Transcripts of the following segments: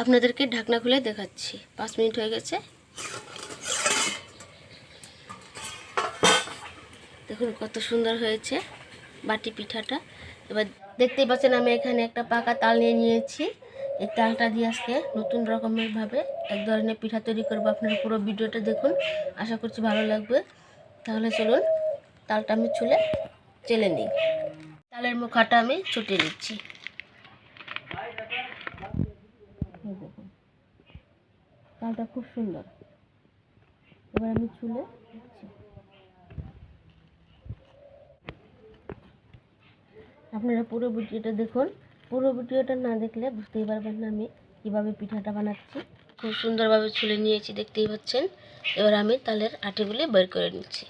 আপনাদেরকে ঢাকনা খুলে দেখাচ্ছি। পাঁচ মিনিট হয়ে গেছে। দেখুন কত সুন্দর হয়েছে বাটি পিঠাটা। এবার দেখতেই পাচ্ছেন আমি এখানে একটা পাকা তাল নিয়ে নিয়েছি। এই তালটা দিয়ে আজকে নতুন রকমেরভাবে এক ধরনের পিঠা তৈরি করব। আপনারা পুরো ভিডিওটা দেখুন। আশা করছি ভালো লাগবে। তাহলে চলুন, তালটা আমি চুলে চেলে নিই। তালের মুখাটা আমি ছুটে নিচ্ছি এই দেখুন তালটা খুব সুন্দর। এবার আমি চুলে আপনারা পুরো ভিডিওটা দেখুন। পুরো ভিডিওটা না দেখলে বুঝতেই পারবেন না আমি কীভাবে পিঠাটা বানাচ্ছি। খুব সুন্দরভাবে ছুলে নিয়েছি, দেখতেই পাচ্ছেন। এবার আমি তালের আটিগুলি বের করে নিচ্ছি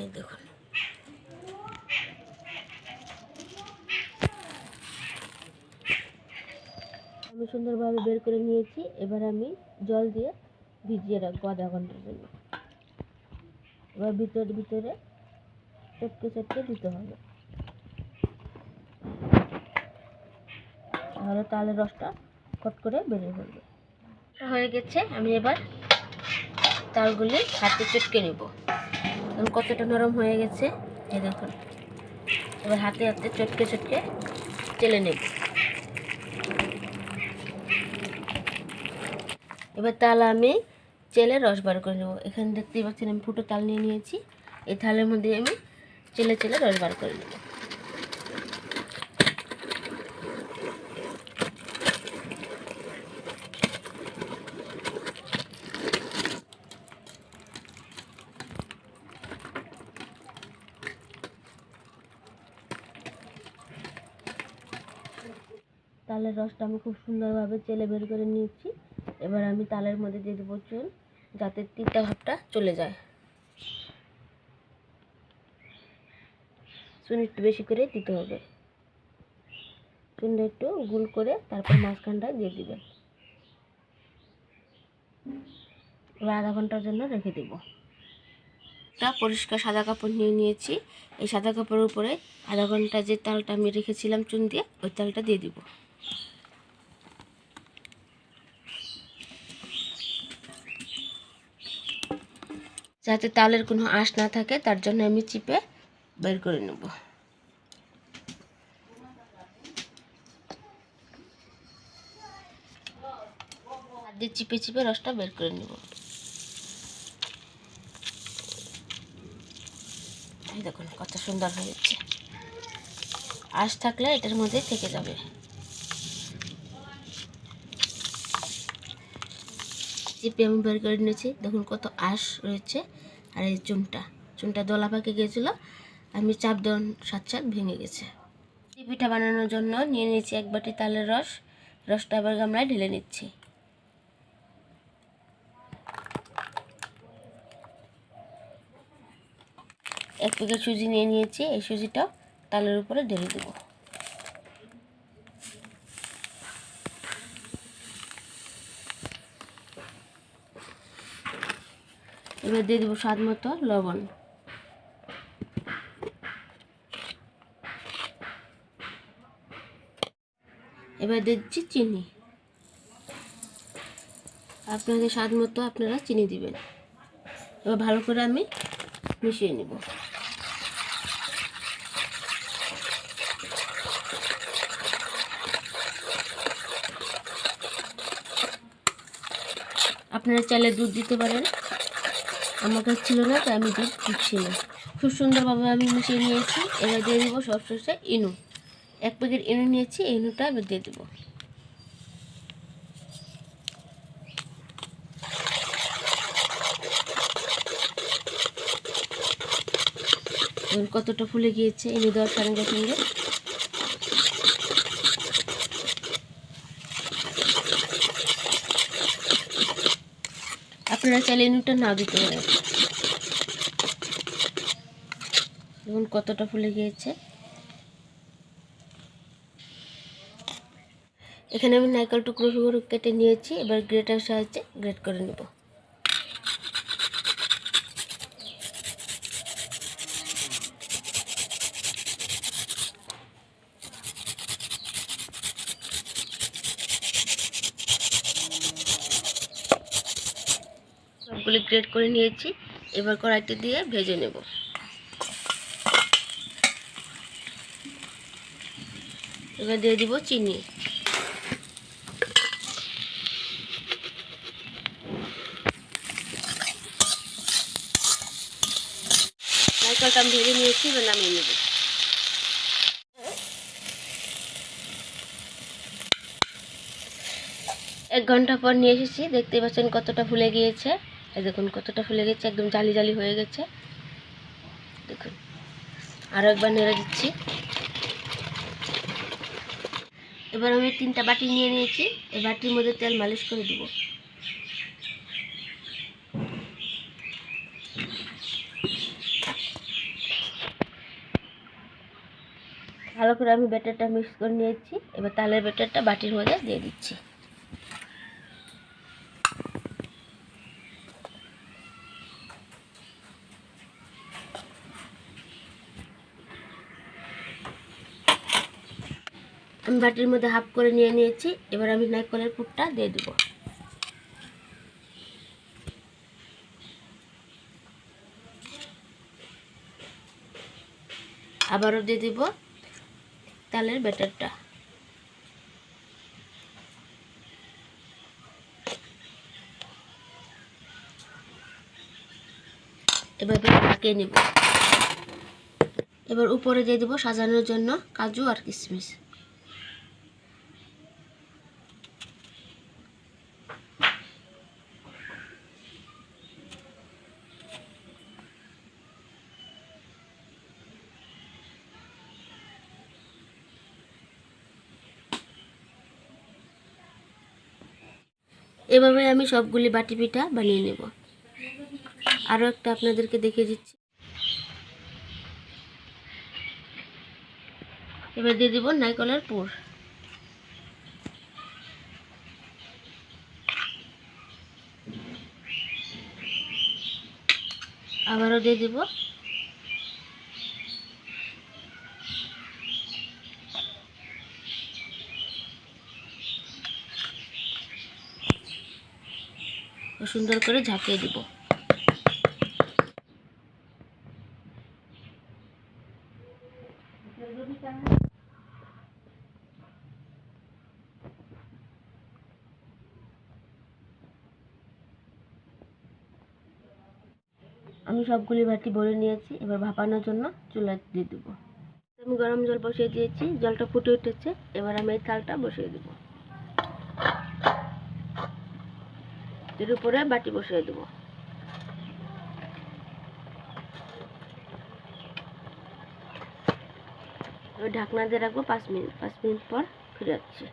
এই দেখুন আমি সুন্দরভাবে বের করে নিয়েছি। এবার আমি জল দিয়ে ভিজিয়ে রাখব আধা ঘণ্টার জন্য। এবার ভিতর ভিতরে চটকে চটকে দিতে হবে। তাহলে তালের রসটা কট করে বেরিয়ে পড়বে। হয়ে গেছে, আমি এবার তালগুলি হাতে চটকে নেব। এখন কতটা নরম হয়ে গেছে, এই দেখুন। এবার হাতে হাতে চটকে চটকে চেলে নেব। এবার তাল আমি চেলে রস বার করে নেব। এখানে দেখতেই পাচ্ছেন আমি ফুটো তাল নিয়ে নিয়েছি। এই থালের মধ্যে আমি চেলে চেলে রস বার করে নেব। তালের রসটা আমি খুব সুন্দরভাবে চেলে বের করে নিয়েছি। এবার আমি তালের মধ্যে দিয়ে দেবো চুন, যাতে তিতা ভাবটা চলে যায়। চুন একটু বেশি করে দিতে হবে। চুনটা একটু গুল করে তারপর মাঝখানটা দিয়ে দিবেন। এবার আধা ঘণ্টার জন্য রেখে দেব। একটা পরিষ্কার সাদা কাপড় নিয়ে নিয়েছি। এই সাদা কাপড়ের উপরে আধা ঘণ্টা যে তালটা আমি রেখেছিলাম চুন দিয়ে, ওই তালটা দিয়ে দিব। যাতে তালের কোনো আঁশ না থাকে, তার জন্য আমি চিপে বের করে নেব। দিয়ে চিপে চিপে রসটা বের করে নেব। দেখুন, কত সুন্দর হয়ে যাচ্ছে। আঁশ থাকলে এটার মধ্যে থেকে যাবে। চিপে আমি বের করে নিয়েছি। দেখুন কত আঁশ রয়েছে। আর এই চুনটা চুনটা দলা পাকে গিয়েছিল আমি চাপ দেওয়ার সাত সাত ভেঙে গেছে। পিঠা বানানোর জন্য নিয়ে নিয়েছি এক বাটি তালের রস। রসটা আবার গামলায় ঢেলে নিচ্ছি। এক প্যাকেট সুজি নিয়ে নিয়েছি। এই সুজিটাও তালের উপরে ঢেলে দেবো। এবার দিয়ে দেবো স্বাদ মতো লবণ। এবার দিচ্ছি চিনি। আপনাদের স্বাদ মতো আপনারা চিনি দিবেন। এবার ভালো করে আমি মিশিয়ে নেব। আপনারা চাইলে দুধ দিতে পারেন। আমার কাছে ছিল না, তাই আমি দুধ দিচ্ছি না। খুব সুন্দরভাবে আমি মিশিয়ে নিয়েছি। এবার দিয়ে দেবো সবশেষে ইনু। এক প্যাকেট ইনু নিয়েছি ইনুটা এবার দিয়ে দেবো। কতটা ফুলে গিয়েছে, ইনু দেওয়ার সঙ্গে সঙ্গে। আপনারা চাইলে নুনটা না দিতে পারেন। দেখুন কতটা ফুলে গিয়েছে। এখানে আমি নারকেল টুকরো টুকরো কেটে নিয়েছি, এবার গ্রেটার সাহায্যে গ্রেট করে নেব। সবগুলি গ্রেট করে নিয়েছি। এবার কড়াইতে দিয়ে ভেজে নেব। এবার দিয়ে দিব চিনি। নারকেলটা আমি ভেজে নিয়েছি, এবার নামিয়ে নেব। এক ঘণ্টা পর নিয়ে এসেছি দেখতে পাচ্ছেন কতটা ফুলে গিয়েছে। এই দেখুন কতটা ফুলে গেছে, একদম জালি জালি হয়ে গেছে। দেখুন আরও একবার নেড়ে দিচ্ছি। এবার আমি তিনটা বাটি নিয়ে নিয়েছি, এই বাটির মধ্যে তেল মালিশ করে দেব। ভালো করে আমি ব্যাটারটা মিক্স করে নিয়েছি, এবার তালের ব্যাটারটা বাটির মধ্যে দিয়ে দিচ্ছি। আমি বাটির মধ্যে হাফ করে নিয়ে নিয়েছি। এবার আমি নারকলের পুরটা দিয়ে দেবো। আবারও দিয়ে দিব তালের ব্যাটারটা। এভাবে ঢাকিয়ে নেব। এবার উপরে দিয়ে দেবো সাজানোর জন্য কাজু আর কিশমিশ। এভাবে আমি সবগুলি বাটি পিঠা বানিয়ে নেব। আরও একটা আপনাদেরকে দেখিয়ে দিচ্ছি। এবার দিয়ে দিব নারকলের পুর। আবারও দিয়ে দিব সুন্দর করে ঝাঁকিয়ে দিব। আমি সবগুলি বাটি ভরে নিয়েছি, এবার ভাপানোর জন্য চুলা দিয়ে দেবো। আমি গরম জল বসিয়ে দিয়েছি, জলটা ফুটে উঠেছে, এবার আমি এই তালটা বসিয়ে দেবো। এর উপরে বাটি বসিয়ে দেবো। ঢাকনা দিয়ে রাখব পাঁচ মিনিট পাঁচ মিনিট পর ফিরে যাচ্ছি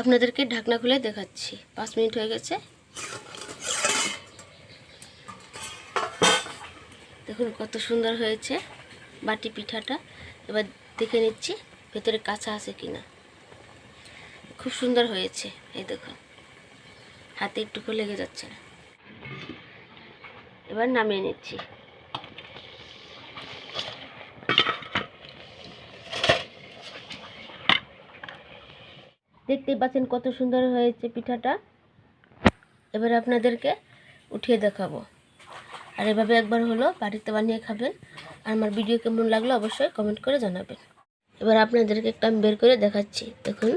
আপনাদেরকে ঢাকনা খুলে দেখাচ্ছি। পাঁচ মিনিট হয়ে গেছে। দেখুন কত সুন্দর হয়েছে বাটি পিঠাটা। এবার দেখে নিচ্ছি ভেতরে কাঁচা আছে কিনা। খুব সুন্দর হয়েছে, এই দেখুন। হাতে একটুকু লেগে যাচ্ছে না। এবার নামিয়ে নিচ্ছি। দেখতেই পাচ্ছেন কত সুন্দর হয়েছে পিঠাটা। এবার আপনাদেরকে উঠিয়ে দেখাবো। আর এভাবে একবার হলো বাড়িতে বানিয়ে খাবেন। আর আমার ভিডিও কেমন লাগল অবশ্যই কমেন্ট করে জানাবেন। এবার আপনাদেরকে একটা বের করে দেখাচ্ছি। দেখুন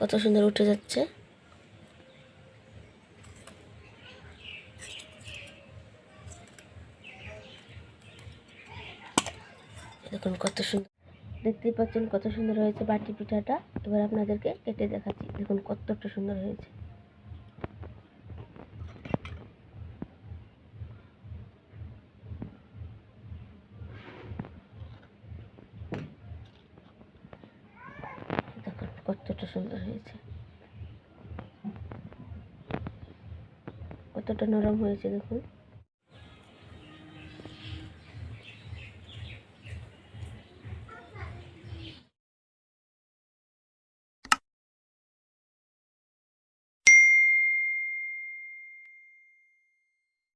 কত সুন্দর উঠে যাচ্ছে। দেখুন কত সুন্দর। দেখতেই পাচ্ছেন কত সুন্দর হয়েছে বাটি পিঠাটা। এবার আপনাদেরকে কেটে দেখাচ্ছি। দেখুন কতটা সুন্দর হয়েছে। দেখুন কতটা সুন্দর হয়েছে। কতটা নরম হয়েছে দেখুন।